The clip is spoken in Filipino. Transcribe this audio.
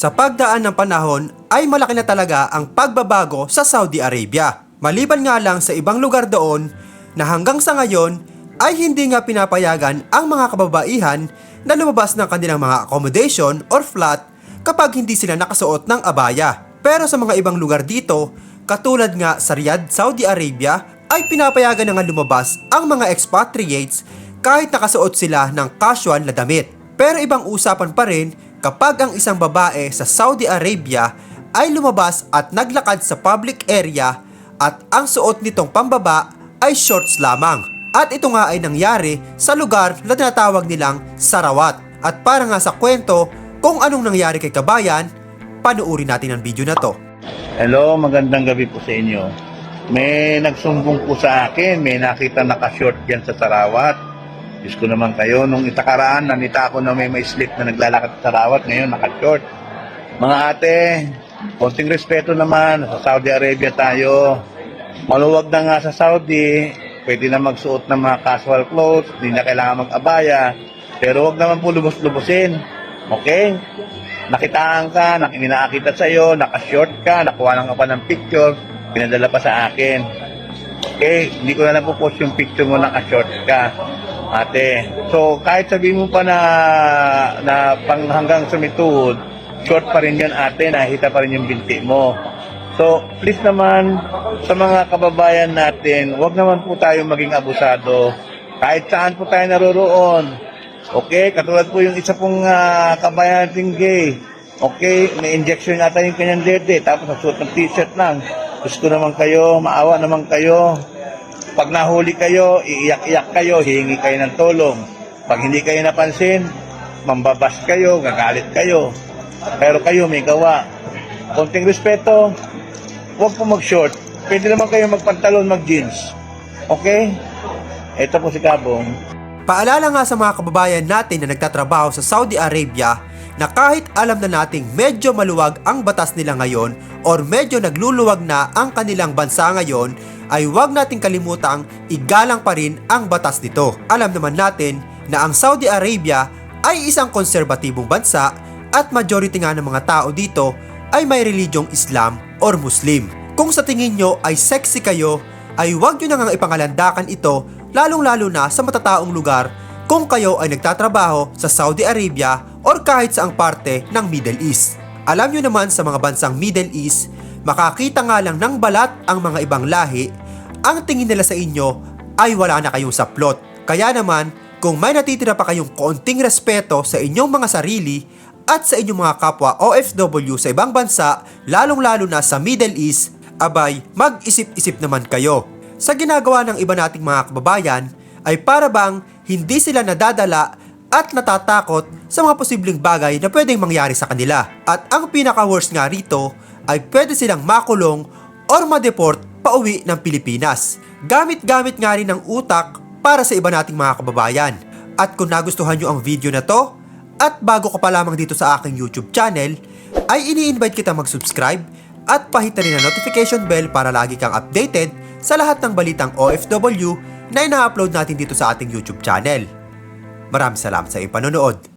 Sa pagdaan ng panahon ay malaki na talaga ang pagbabago sa Saudi Arabia. Maliban nga lang sa ibang lugar doon na hanggang sa ngayon ay hindi nga pinapayagan ang mga kababaihan na lumabas ng kanilang mga accommodation or flat kapag hindi sila nakasuot ng abaya. Pero sa mga ibang lugar dito, katulad nga sa Riyadh, Saudi Arabia, ay pinapayagan na nga lumabas ang mga expatriates kahit nakasuot sila ng casual na damit. Pero ibang usapan pa rin kapag ang isang babae sa Saudi Arabia ay lumabas at naglakad sa public area at ang suot nitong pambaba ay shorts lamang. At ito nga ay nangyari sa lugar na tinatawag nilang Sarawat. At para nga sa kwento kung anong nangyari kay Kabayan, panuuri natin ang video na to. Hello, magandang gabi po sa inyo. May nagsumbong po sa akin, may nakita naka-short dyan sa Sarawat. Diyos ko naman kayo, nung itakaraan, nanita ako na may may slip na naglalakad sa Sarawat, ngayon naka-short. Mga ate, konting respeto naman, sa Saudi Arabia tayo. Maluwag na nga sa Saudi, pwede na magsuot ng mga casual clothes, hindi na kailangan mag-abaya, pero wag naman po lubos-lubosin. Okay? Nakitaan ka, nak nakita sa iyo, naka-short ka, nakuha lang ka pa ng picture, pinadala pa sa akin. Okay, hindi ko na lang po post yung picture mo naka-short ka, ate. So, kahit sabihin mo pa na, na pang hanggang sumituhod, short pa rin yun ate, nakita pa rin yung binti mo. So, please naman, sa mga kababayan natin, wag naman po tayo maging abusado. Kahit saan po tayo naroroon, Okay, katulad po yung isa pong uh, kabayan nating gay. Okay, may injection yata yung kanyang dede, tapos nasuot ng t-shirt lang. Gusto naman kayo, maawa naman kayo. Pag nahuli kayo, iiyak-iyak kayo, hihingi kayo ng tulong. Pag hindi kayo napansin, mambabas kayo, gagalit kayo. Pero kayo may gawa. Konting respeto, huwag po mag-short. Pwede naman kayo magpantalon, mag-jeans. Okay? Ito po si Kabong. Paalala nga sa mga kababayan natin na nagtatrabaho sa Saudi Arabia na kahit alam na nating medyo maluwag ang batas nila ngayon or medyo nagluluwag na ang kanilang bansa ngayon ay huwag nating kalimutang igalang pa rin ang batas nito. Alam naman natin na ang Saudi Arabia ay isang konserbatibong bansa at majority nga ng mga tao dito ay may religyong Islam or Muslim. Kung sa tingin nyo ay sexy kayo, ay huwag nyo na nga ipangalandakan ito lalong-lalo na sa matataong lugar kung kayo ay nagtatrabaho sa Saudi Arabia or kahit saang parte ng Middle East. Alam nyo naman sa mga bansang Middle East, makakita nga lang ng balat ang mga ibang lahi, ang tingin nila sa inyo ay wala na kayong saplot. Kaya naman, kung may natitira pa kayong konting respeto sa inyong mga sarili at sa inyong mga kapwa OFW sa ibang bansa, lalong-lalo na sa Middle East, abay, mag-isip-isip naman kayo sa ginagawa ng iba nating mga kababayan ay para bang hindi sila nadadala at natatakot sa mga posibleng bagay na pwedeng mangyari sa kanila. At ang pinaka-worst nga rito ay pwede silang makulong or ma-deport pauwi ng Pilipinas. Gamit-gamit nga rin ng utak para sa iba nating mga kababayan. At kung nagustuhan nyo ang video na to, at bago ka pa lamang dito sa aking YouTube channel, ay ini-invite kita mag-subscribe at pahita rin ang notification bell para lagi kang updated sa lahat ng balitang OFW na ina-upload natin dito sa ating YouTube channel. Maraming salamat sa iyong panonood.